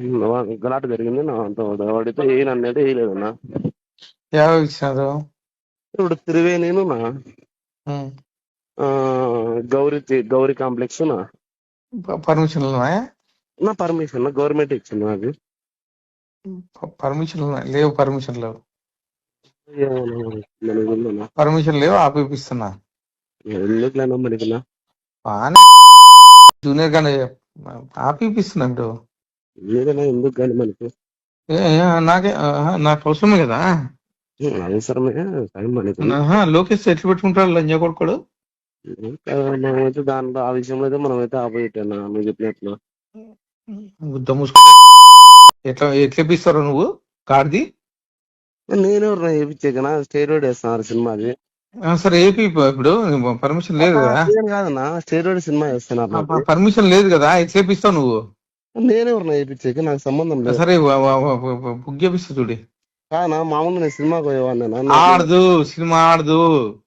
గలాట జరిగింది అంత వాడితే ఏయను అనేది వేయలేదు ఎవరు ఇచ్చినారు ఇప్పుడు త్రివేణిను గౌరీ గౌరీ కాంప్లెక్స్ నా. ప- పర్మిషన్లు ఉన్నాయా నా పర్మిషన్ నా గవర్నమెంట్ ఇచ్చింది నాకు ప- పర్మిషన్లు ఉన్నాయి లేవు పర్మిషన్ లేవు. పర్మిషన్ లేవు ఆపిపిస్తున్నా. ఎందుకులేనా మనకి నా? బాగానే జూనియర్ గానే ఆపిపిస్తున్నా ఇప్పుడు ఏదైనా ఎందుకు కానీ మనకి? నాకే నాకు అవసరమే కదా. అవసరమే కానీ మనకి. లోకేష్ ఎట్లా పెట్టుకుంటాడు లంజా కొడుకోడు? మనమైతే దాంట్లో ఆ విషయంలో అయితే మనమైతే ఆపోజిట్ అన్న నువ్వు చెప్పినట్లు ఎట్లా ఎట్లా ఇప్పిస్తారు నువ్వు? కార్ది? నేనెవరు వేయించాకనా స్టేరోడ్ వేస్తున్నారు సినిమాది సరే ఏపీ ఇప్పుడు పర్మిషన్ లేదు కదా. నేను కాదన్నా స్టేరోడ్ సినిమా వేస్తున్నారు. పర్మిషన్ లేదు కదా ఎట్లా ఇప్పిస్తావు నువ్వు. నేనెవరు వేయించాక? నాకు సంబంధం లేదు. సరే చేపిస్తా చూడి. కానా మామూలు నేను సినిమాకి పోయేవాడినా ఆడదు సినిమా ఆడదు.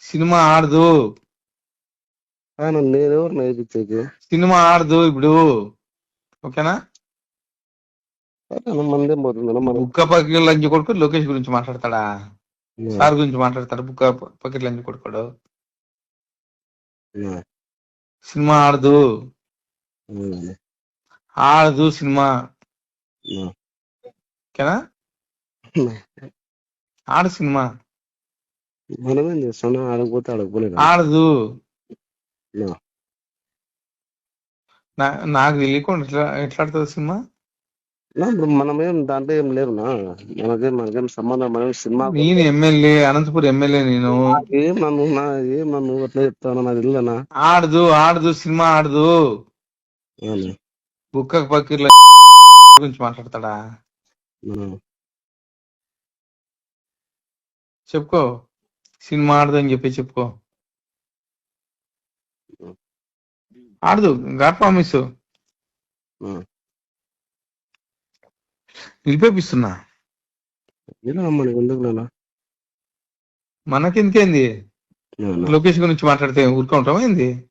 సినిమా ఆడదు. కానా నేనెవరు వేయించాక? సినిమా ఆడదు ఇప్పుడు. ఓకేనా? మందేం బుక్క పకెట్ లంచ్ కొడుకు లోకేష్ గురించి మాట్లాడతాడా? సార్ గురించి మాట్లాడతాడు? బుక్క పకెట్ లంచ్ కొడుకోడు. సినిమా ఆడదు. ఆడదు సినిమా. ఓకేనా? ఆడు సినిమా. మనమేం చేస్తున్నాం ఆడకపోతే ఆడకపోలేదు ఆడదు నాకు తెలియకుండా ఎట్లా ఎట్లా ఆడుతుంది సినిమా? ఇప్పుడు మనమేం దాంట్లో ఏం లేవునా మనకేం మనకేం సంబంధం మనం సినిమా నేను ఎమ్మెల్యే అనంతపురం ఎమ్మెల్యే నేను. ఏం నన్ను నా ఏం నన్ను అట్లా చెప్తాను నాకు తెలియదనా ఆడదు ఆడదు సినిమా ఆడదు. బుక్క పకీర్ల గురించి మాట్లాడతాడా. చెప్పుకో సినిమా ఆడదు అని చెప్పి చెప్పుకో ఆడదు గాడ్ ప్రామిస్. నిలిపేపిస్తున్నా? మనకెందుకేంది. లోకేష్ గురించి మాట్లాడితే ఊరుకుంటామా ఏంది.